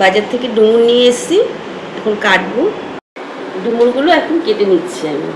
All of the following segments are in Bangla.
বাজার থেকে ডুমুর নিয়ে এসেছি এখন কাটবো। ডুমুরগুলো এখন কেটে নিচ্ছি আমি।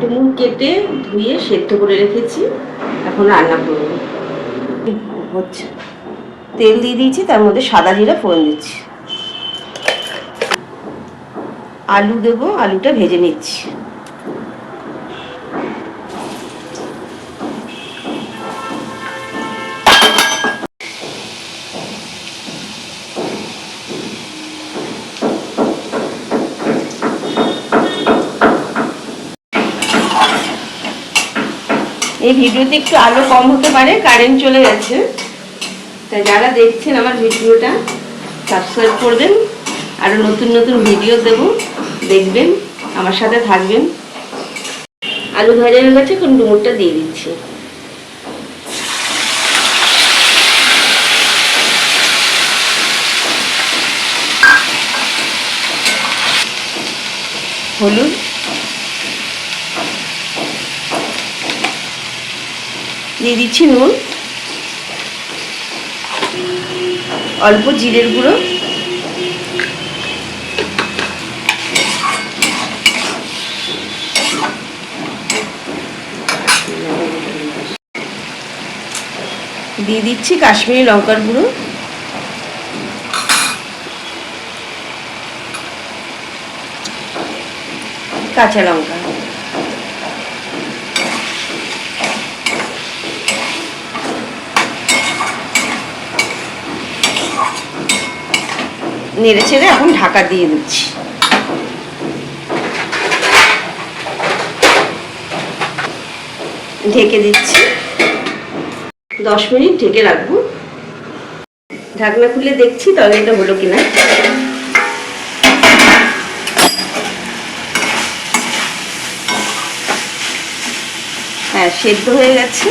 ডুমুর কেটে ধুয়ে সেদ্ধ করে রেখেছি। এখন রান্না করব। হচ্ছে। তেল দিয়ে দিয়েছি, তার মধ্যে সাদা জিরা ফোড়ন দিচ্ছি। আলু দেবো, আলুটা ভেজে নিচ্ছি। এই ভিডিওতে একটু আলো কম হতে পারে কারেন্ট চলে গেছে তাই যারা দেখছেন আমার ভিডিওটা সাবস্ক্রাইব করবেন আরও নতুন নতুন ভিডিও দেব, দেখবেন, আমার সাথে থাকবেন। আলু ভাজা হয়ে গেছে, এখন ডুমুরটা দিয়ে দিচ্ছি। হলুদ দিয়ে দিচ্ছি নুন। অল্প জিরের গুঁড়ো। দিয়ে দিচ্ছি কাশ্মীরি লঙ্কার গুঁড়ো। কাঁচা লঙ্কা। নেড়ে ছেড়ে এখন ঢাকা দিয়ে দিচ্ছি। ঢেকে দিচ্ছি। দশ মিনিট ঢেকে রাখব। ঢাকনা খুলে দেখছি তরকারিটা হলো কিনা। হ্যাঁ সেদ্ধ হয়ে গেছে।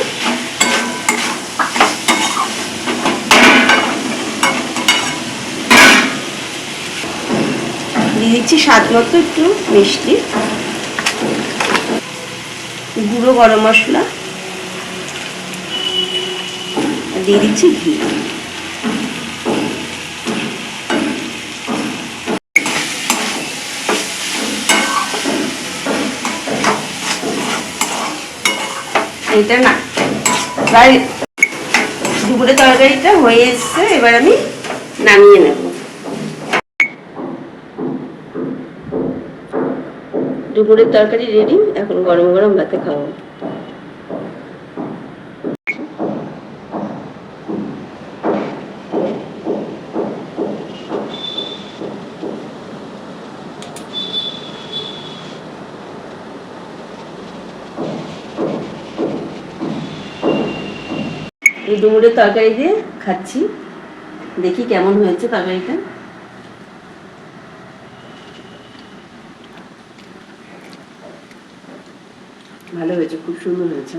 দিয়ে দিচ্ছি স্বাদ মতো একটু মিষ্টি। গুঁড়ো গরম মশলা। দিয়ে দিচ্ছি ঘি। এটা না, প্রায় দুপুরে তরকারিটা হয়ে এসছে, এবার আমি নামিয়ে নেব। দুপুরের তরকারি রেডি এখন গরম গরম ভাতে খাব। এই ডুমুরের তরকারি দিয়ে খাচ্ছি। দেখি কেমন হয়েছে তরকারিটা। ভালো হয়েছে খুব সুন্দর হয়েছে।